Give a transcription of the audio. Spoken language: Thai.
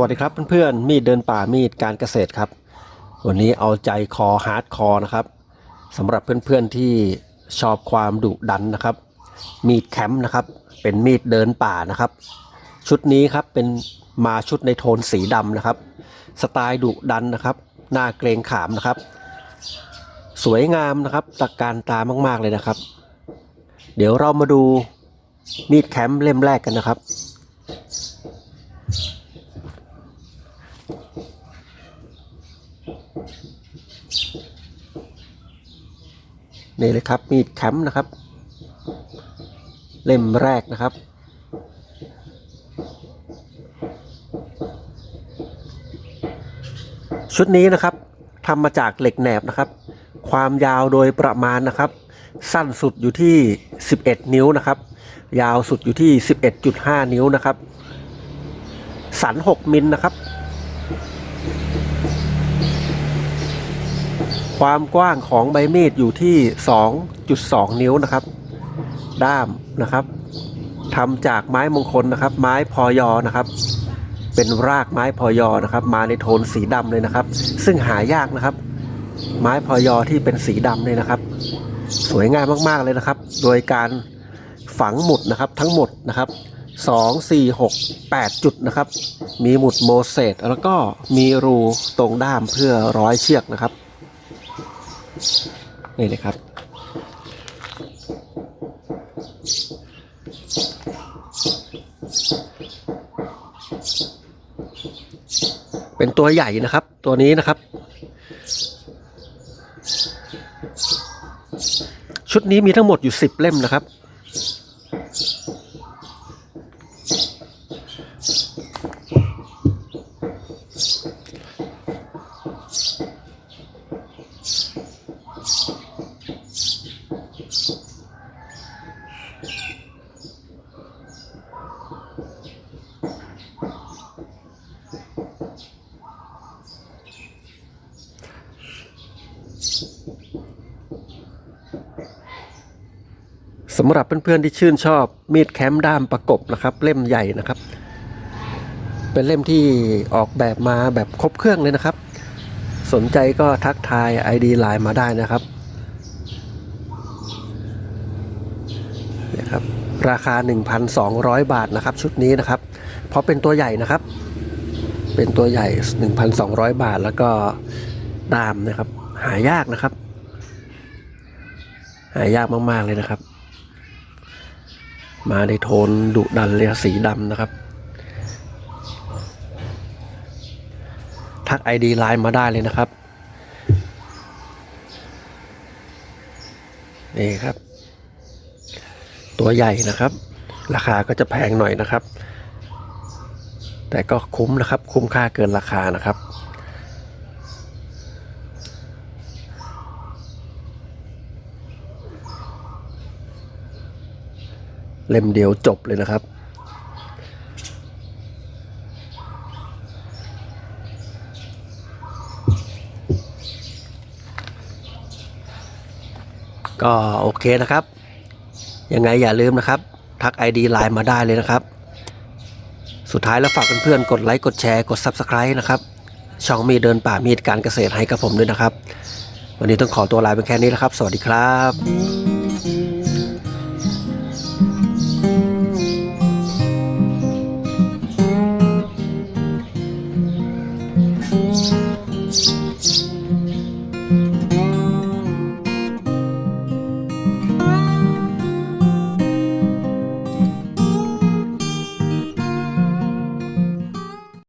วัสดีครับเพื่อนๆมีดเดินป่ามีดการเกษตรครับ วันนี้เอาใจคอฮาร์ดคอร์นะครับสำหรับเพื่อนๆที่ชอบความดุดันนะครับ มีดแคมป์นะครับ เป็นมีดเดินป่านะครับ ชุดนี้ครับเป็นมาชุดในโทนสีดำนะครับ สไตล์ดุดันนะครับหน้าเกรงขามนะครับ สวยงามนะครับตะการตามากๆเลยนะครับ เดี๋ยวเรามาดูมีดแคมป์เล่มแรกกันนะครับ นี่เลยครับ มีดแคมป์นะครับ เล่มแรกนะครับ ชุดนี้นะครับทำมาจากเหล็กแหนบนะครับ ความยาวโดยประมาณนะครับ สั้นสุดอยู่ที่ 11 นิ้วนะครับ ยาวสุดอยู่ที่ 11.5 นิ้วนะครับ สัน 6 มิลนะครับ ความกว้างของใบมีดอยู่ที่ 2.2 นิ้วนะครับ ด้ามนะครับทำจากไม้มงคลนะครับ ไม้พอยอนะครับ เป็นรากไม้พอยอนะครับ มาในโทนสีดำเลยนะครับ ซึ่งหายากนะครับ ไม้พอยอที่เป็นสีดำเลยนะครับ สวยงามมากๆเลยนะครับ โดยการฝังหมุดนะครับทั้งหมดนะครับ2 4 6 8จุดนะครับ มีหมุดโมเสสแล้วก็มีรูตรงด้ามเพื่อร้อยเชือกนะครับ นี่เลยครับ เป็นตัวใหญ่นะครับ ตัวนี้นะครับ ชุดนี้มีทั้งหมดอยู่ 10 เล่มนะครับำหรับเพื่อนๆที่ชื่นชอบมีดแคมด้ามประกบนะครับ เล่มใหญ่นะครับ เป็นเล่มที่ออกแบบมาแบบครบเครื่องเลยนะครับ สนใจก็ทักทาย ID ไลน์มาได้นะครับนี่ยครับ ราคา 1,200 บาทนะครับ ชุดนี้นะครับ เพราะเป็นตัวใหญ่นะครับ เป็นตัวใหญ่ 1,200 บาทแล้วก็ดามนะครับ หายากนะครับ หายากมาก ๆ เลยนะครับ มาในโทนดุดันเลยสีดำนะครับ ทัก ID ไลน์มาได้เลยนะครับ นี่ครับ ตัวใหญ่นะครับ ราคาก็จะแพงหน่อยนะครับ แต่ก็คุ้มนะครับ คุ้มค่าเกินราคานะครับ เล่มเดียวจบเลยนะครับ ก็โอเคนะครับ ยังไงอย่าลืมนะครับ ทัก ID ไลน์มาได้เลยนะครับ สุดท้ายแล้วฝากเพื่อนๆกดไลค์กดแชร์กด Subscribe นะครับ ช่องมีเดินป่ามีดการเกษตรให้กับผมด้วยนะครับ วันนี้ต้องขอตัวลาไปแค่นี้แล้วครับ สวัสดีครับ